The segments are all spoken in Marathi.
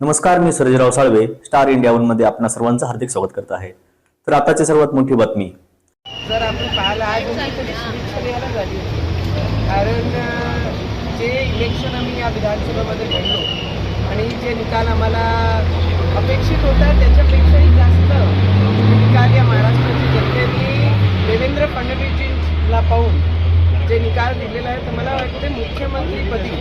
नमस्कार मी सर्जराव साळवे स्टार इंडिया वनमध्ये आपणा सर्वांचं हार्दिक स्वागत करत आहे. तर आताची सर्वात मोठी बातमी. जर आपण पाहिलं आज झाली कारण जे इलेक्शन आम्ही या विधानसभेमध्ये घडलो आणि जे निकाल आम्हाला अपेक्षित होता त्याच्यापेक्षाही जास्त निकाल या महाराष्ट्राच्या जनतेने देवेंद्र फडणवीसजींना पाहून जे निकाल दिलेला आहे तर मला वाटते मुख्यमंत्रीपदी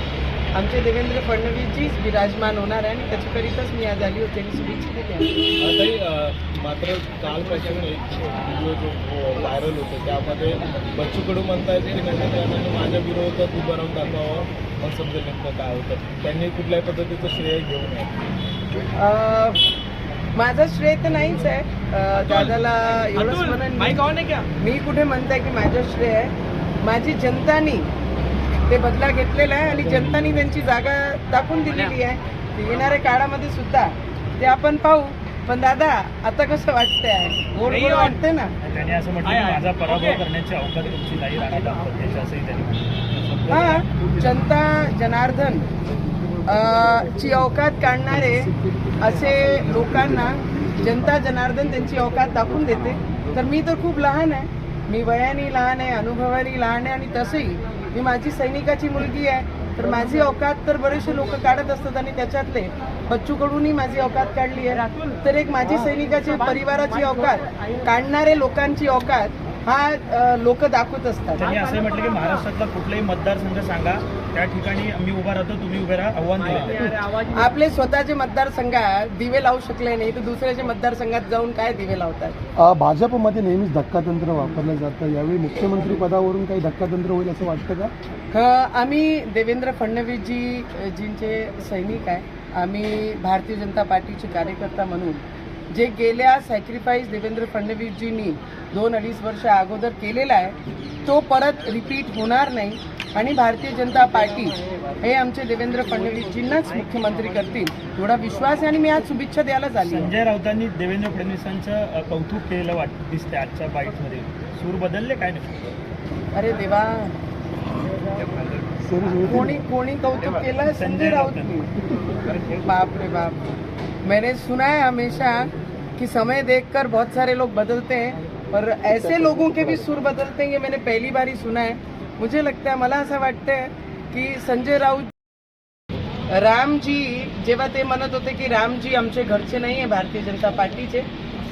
आमचे देवेंद्र फडणवीसजीच विराजमान होणार आहे आणि त्याच्याकरिताच मी आज आली होती आणि शुभेच्छा अ, मात्र काल प्रचंड एक व्हिडिओ जो व्हायरल होतो. त्यामध्ये बच्चू कडू म्हणतायत की नंदनरावांनी माझ्या विरोधात उभं राहून दाखवावं. मग समजेल नेमकं काय होतं. त्यांनी कुठल्याही पद्धतीचं श्रेय घेऊ नये. अं, माझं श्रेय तर नाहीच आहे. दादाला एवढंच म्हणून मी कुठे म्हणताय की माझं श्रेय आहे? माझी जनतानी ते बदला घेतलेला आहे आणि जनतानी त्यांची जागा दाखवून दिलेली आहे. येणाऱ्या काळामध्ये सुद्धा ते आपण पाहू. पण दादा आता कसं वाटतंय? गोड वाटतंय ना? त्यांनी असं म्हटलं माझा पराभव करण्याची अवकाश तुमची नाही. हा जनता जनार्दन अ, ची अवकात काढणारे असे लोकांना जनता जनार्दन त्यांची अवकात दाखवून देते. तर मी तर खूप लहान आहे. मी वयाने लहान आहे अनुभवाने लहान आहे आणि तसंही मी माझी सैनिकाची मुलगी आहे तर माझी अवकात तर बरेचसे लोक काढत असतात आणि त्याच्यातले बच्चू कडूनही माझी अवकात काढली आहे. तर एक माझी सैनिकाची परिवाराची अवकात काढणारे लोकांची अवकात हा लोक दाखवत असतात. त्यांनी असंही म्हटलं की महाराष्ट्रातला कुठलाही मतदारसंघ सांगा त्या ठिकाणी आम्ही उभा राहतो तुम्ही उभे राहा आव्हान दिले आपले स्वतःचे मतदारसंघात दिवे लावू शकले नाही तर दुसऱ्याच्या मतदारसंघात जाऊन काय दिवे लावतात? भाजपमध्ये नेहमीच धक्कातंत्र वापरलं जातं. यावेळी मुख्यमंत्री पदावरून काही धक्कातंत्र होईल असं वाटतं का? आम्ही देवेंद्र फडणवीसजी जींचे सैनिक आहे. आम्ही भारतीय जनता पार्टीचे कार्यकर्ता म्हणून जे गेल्या सॅक्रिफाईस देवेंद्र फडणवीसजींनी दोन अडीच वर्ष अगोदर केलेला आहे तो परत रिपीट होणार नाही. आणि भारतीय जनता पार्टी हे आमचे देवेंद्र फडणवीसजींनाच मुख्यमंत्री करतील. एवढा विश्वास आहे आणि मी आज शुभेच्छा द्यायला झाली. संजय राऊतांनी देवेंद्र फडणवीसांचं कौतुक केलेलं वाट दिसते आजच्या बाईटमध्ये. सूर बदलले काय नाही? अरे देवा. कोणी कोणी कौतुक केलं संजय राऊत बाप रे बाप. मैंने सुना है हमेशा कि समय देखकर बहुत सारे लोग बदलते हैं पर ऐसे लोगों के भी सुर बदलते हैं ये मैंने पहली बार ही सुना है। मुझे लगता है मला असं वाटतं की संजय राऊत रामजी जेव्हा ते म्हणत होते की रामजी आमचे घरचे नाही आहे भारतीय जनता पार्टीचे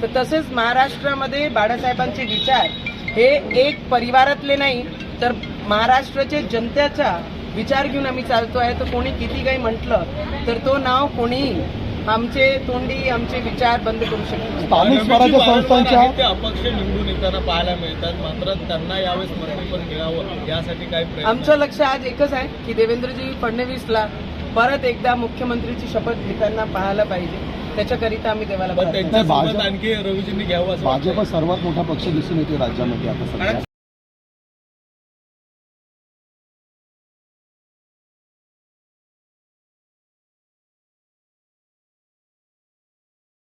तर तसेच महाराष्ट्रामध्ये बाळासाहेबांचे विचार हे एक परिवारातले नाही तर महाराष्ट्राचे जनतेचा विचार घेऊन आम्ही चालतो आहे तर कोणी किती काही म्हटलं तर तो नाव कोणीही आमचे तोंडी आमचे विचार बंद करू शकतो स्थानिक स्वराज्य संस्थांच्या ते अपक्ष निवडून येताना पाहायला मिळतात मात्र त्यांना यावेळेस मंत्रीपद मिळावं यासाठी काय प्रयत्न आमचं लक्ष आज एकच आहे की देवेंद्रजी फडणवीसला परत एकदा मुख्यमंत्रीची शपथ घेताना पाहायला पाहिजे. त्याच्याकरिता आम्ही देवाला पण आणखी रवीजींनी घ्यावं. भाजप सर्वात मोठा पक्ष दिसून येतो राज्यामध्ये आता सध्या.